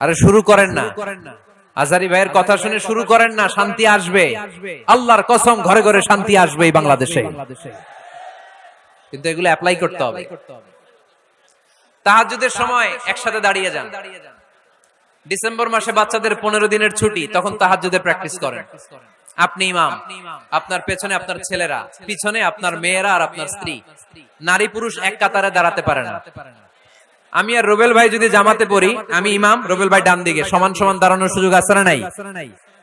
আরে শুরু করেন না। আজারি ভাইয়ের কথা শুনে শুরু করেন না শান্তি আসবে। আল্লাহর কসম ঘরে ঘরে শান্তি আসবে এই বাংলাদেশে। কিন্তু এগুলো অ্যাপ্লাই করতে হবে। তাহাজ্জুদের সময় একসাথে দাঁড়িয়ে যান। ডিসেম্বর মাসে বাচ্চাদের পনেরো দিনের ছুটি তখন তাহাজ্জুদের প্র্যাকটিস করেন। আপনি ইমাম আপনার পেছনে আপনার ছেলেরা পিছনে আপনার মেয়েরা আর আপনার স্ত্রী। নারী পুরুষ এক কাতারে দাঁড়াতে পারে না। আমি আর রোবেল ভাই যদি জামাতে পড়ি, আমি ইমাম, রোবেল ভাই ডান দিকে, সমান সমান দাঁড়ানোর সুযোগ আছে না নাই?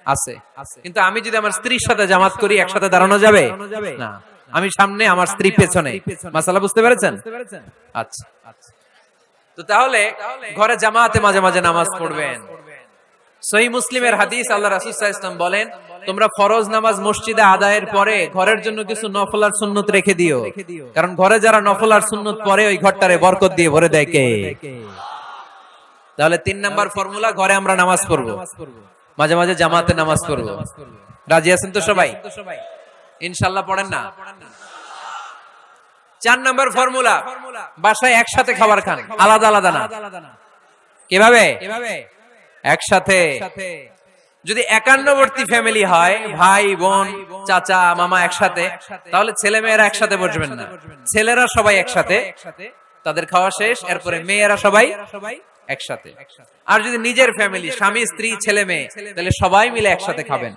আছে। কিন্তু আমি যদি আমার স্ত্রীর সাথে জামাত করি, একসাথে দাঁড়ানো যাবে? না। আমি সামনে আমার স্ত্রী পেছনে। মাসালা বুঝতে পেরেছেন? আচ্ছা। তো তাহলে ঘরে জামাতে মাঝে মাঝে নামাজ পড়বেন। সহি মুসলিমের হাদিস আল্লাহ রাসূল ওয়াসাল্লাম বলেন তোমরা ফরজ নামাজ মসজিদে আদায়ের পরে ঘরের জন্য কিছু নফল আর সুন্নত রেখে দিও। কারণ ঘরে যারা নফল আর সুন্নত পরে ওই ঘরটারে বরকত দিয়ে ভরে দেয় কে? তাহলে তিন নাম্বার ফর্মুলা ঘরে আমরা নামাজ পড়ব। মাঝে মাঝে জামাতে নামাজ পড়ব। রাজি আছেন তো সবাই? ইনশাল্লাহ পড়েন না? চার নাম্বার ফর্মুলা বাসায় একসাথে খাবার খান। আলাদা আলাদা না। কীভাবে? একসাথে। যদি একান্নবর্তী ফ্যামিলি হয়, ভাই, বোন, চাচা, মামা একসাথে, তাহলে ছেলে মেয়েরা একসাথে বসবেন না। ছেলেরা সবাই একসাথে, তাদের খাওয়া শেষ, এরপরে মেয়েরা সবাই একসাথে। আর যদি নিজের ফ্যামিলি স্বামী, স্ত্রী, ছেলে, মেয়ে, তাহলে সবাই মিলে একসাথে খাবেন।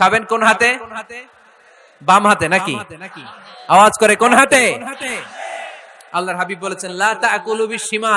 খাবেন কোন হাতে? বাম হাতে নাকি? আওয়াজ করে কোন হাতে? আল্লাহর হাবিব বলেছেন, লা তাকুলু বিশিমাল